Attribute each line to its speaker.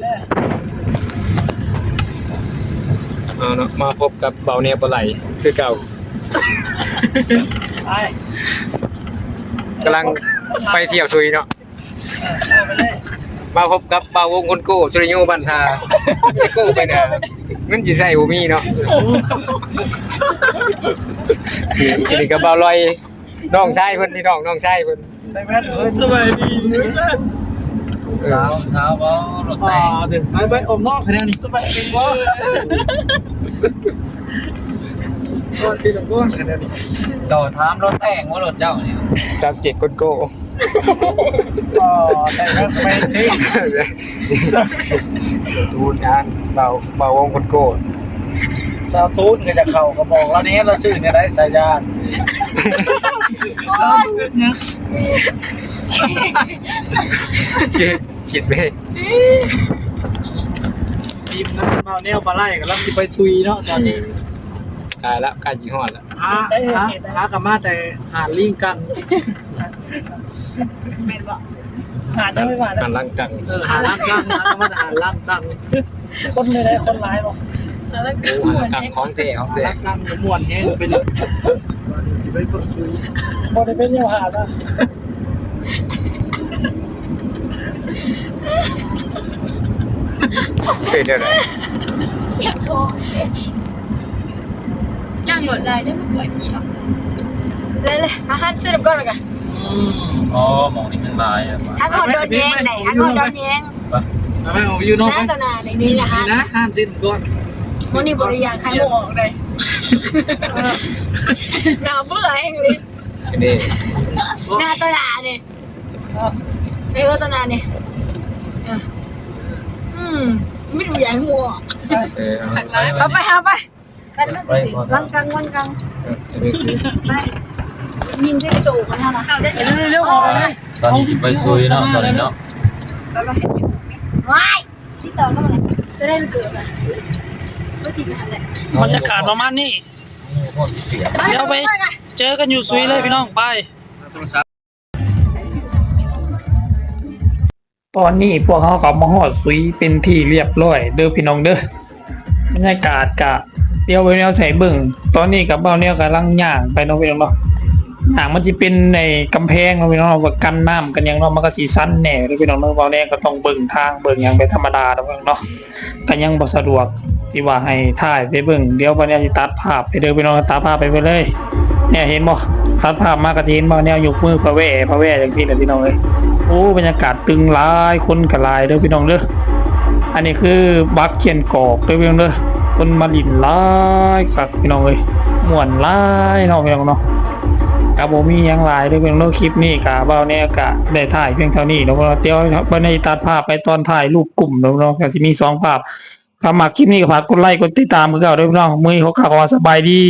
Speaker 1: เลย
Speaker 2: เอาเนาะมาพบกับเบาเนียปลาไหลคือเก่า
Speaker 1: ไป
Speaker 2: กำลังไปเที่ยวซุยเนาะ
Speaker 1: เอาไปเลย
Speaker 2: มาพบกับเบาวงคนโก้สุริโยบันทาจะโก้ไปนะเงินจีใส่บ่มีเนาะทีนี้ก็เบาลอยน้องชายเพิ่นพี่น้องน้องชายเพิ่น
Speaker 1: ใส่แว่นเฮ้ยสบายดี
Speaker 2: เออ
Speaker 3: เช้าเช้าบ่รถ
Speaker 1: อ่า
Speaker 3: แต่ง
Speaker 1: เดี๋ยวไปไปอมนอกคะแนนนี่สบายดีบ่ก็จีนก้อนคะแนนนี่
Speaker 3: ต่อถามรถแต่งว่ารถเจ้าเนี่ย
Speaker 2: จับเจ็ดคนโก้
Speaker 1: อ๋อใส่แว่นไปที่
Speaker 2: ทูนงานเบาเบาวงคนโก้
Speaker 1: สาธุนก็จะเข้าก็บอกแล้วนี้เราซื้อเนี่ยได้สายยานเราดูเนี่ย
Speaker 2: คิดคิดไป
Speaker 1: ทีมนั้นมาแนวปลาไหลกับเราสิไปซุยเนาะตอนนี้
Speaker 2: กายละกายจีฮอดละ
Speaker 1: หาหาหากับมาแต่หาลิงกัง
Speaker 4: หาได้ไม่ผ่าน
Speaker 2: หันหลังกัง
Speaker 1: เออหาล่างกังหากับมาแต่หาล่างกัง
Speaker 4: คนเลยได้คนร้ายบอก
Speaker 2: โอ้หันหลังกังของแท้ของแท้
Speaker 1: ล่างกังจะม่วนแฮงไปเลยสิไปเบิ่งซุย
Speaker 4: บอได้เป็นยังหาได้
Speaker 2: เป็นอะไร
Speaker 5: อยากโทรย่างหมดเลยยังไม่ปวดกี่หรอกเลยเลยอาหารซื้อดับก้อนเลยกัน
Speaker 3: อ๋อหมองนี่มันลายอะ
Speaker 5: ถ้าก่อนโดนแยงไหนถ้าก่อนโดนแยง
Speaker 1: เอาไปเอาอยู่นอก
Speaker 5: หน้า
Speaker 1: ไป
Speaker 5: ตัวหน้าในนี้นะคะ
Speaker 1: นี่นะห้ามสิ้นก่อน
Speaker 5: วันนี้บริยางใครโมออกเลยหน้าเบื่อเองเลย
Speaker 2: นี่
Speaker 5: หน้าตัวหน้าเนี่ยไอ้ก็ตัวหน้าเนี่ยอืมไม่ดูใหญ่หัว
Speaker 2: เออเอา
Speaker 5: เอาไปเอาไป
Speaker 3: ไปพอ
Speaker 5: ลังกังลังกัง
Speaker 2: เออเอาไปคือ
Speaker 5: ไปยิงที่กระจกกันเท่านั้นเอาได้
Speaker 4: เร็วเร็วออกไปเลย
Speaker 3: ตอนนี้จะไปซุยเนาะตอนนี้เนาะ
Speaker 5: ว้ายที่ต่อเข้ามาเลยจะได้เกิดอะไรไม่ทิ้งอะไร
Speaker 4: บรรยากาศประมาณนี้
Speaker 3: โคตรเสีย
Speaker 4: เดี๋ยวไปเจอกันอยู่ซุยเลยพี่น้องไป
Speaker 6: ตอนนี้พวกเขาก็มาฮอดซุยเป็นที่เรียบร้อย เด้อพี่น้องเด้อบรรยากาศกะเดียวไปแนวใส่เบิ่งตอนนี้กับเบ้าแนวกำลังย่างไปเนาะพี่น้องเนาะย่างมันจะเป็นในกำแพงเนาะพี่น้องเนาะว่ากันน้ำกันหยังเนาะมันก็สิสั้นแหน่เด้อพี่น้องเนาะเบ้าแนวก็ต้องเบิ่งทางเบิ่งหยังไปธรรมดาเนาะพี่น้องเนาะก็ยังบ่สะดวก ที่ว่าให้ถ่ายไปเบิ่งเดี๋ยวเบ้าแนวสิตัดภาพไปเด้อพี่น้องตัดภาพไปไปเลย เนี่ยเห็นบ่ตัดภาพมากระเห็นบ่แนวยกมือพระแว่พระแว่จังซี่แหละพี่น้องเอ้ยโอ้บรรยากาศตึงหลายคนก็หลายเด้อพี่น้องเด้ออันนี้คือบักเขียนกอกเด้อพี่น้องเด้อคนมาลินหลายคักพี่น้องเอ้ยม่วนหลายเนาะพี่น้องเนาะกะบ่มียังหลายเด้อพี่น้องเนาคลิปนี้กะเบาแน่กะได้ถ่ายเพียงเท่านี้เนาะเดี๋ยวบ่ได้ตัดภาพไปตอนถ่ายรูปกลุ่มเนาะพี่น้องก็สิมีสองภาพ ถ้ามาคลิปนี้ก็ฝากกดไลค์กดติดตามคือเก่าเด้อพี่น้องมือเขาข่าวว่าสบายดี